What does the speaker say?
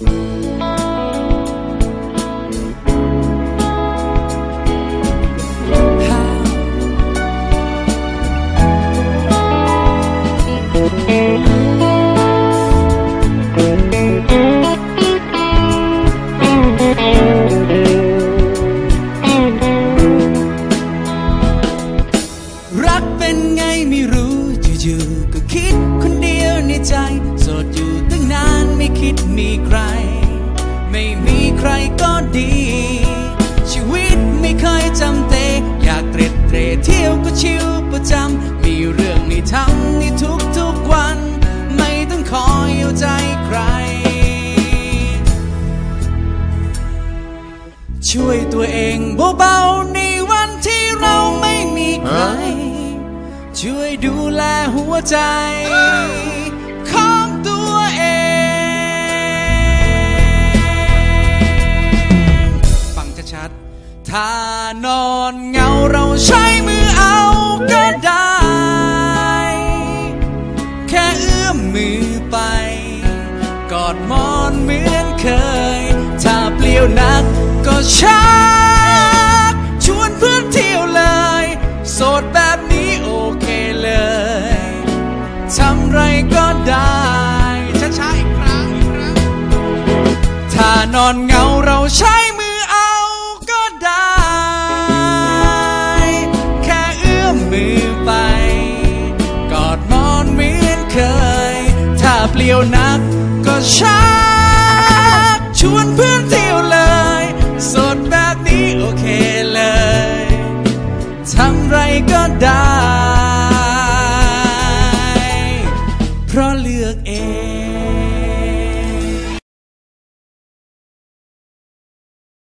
รัก ช่วยตัวเองเบาๆในวันที่เราไม่มีใคร ช่วยดูแลหัวใจ ของตัวเอง ฟังชัดๆถ้านอนเหงาเราใช้มือเอาก็ได้ แค่เอื้อมมือไป กอดหมอนมือ ชักชวนเพื่อนเที่ยวเลย โสดแบบนี้โอเคเลย ทำไรก็ได้ช้าๆอีกครั้งอีกครั้งถ้านอนเงาเราใช้มือเอาก็ได้ แค่เอื้อมมือไป กอดหมอนเหมือนเคย ถ้าเปลี่ยวนักก็ชักชวนเพื่อน ทำไรก็ได้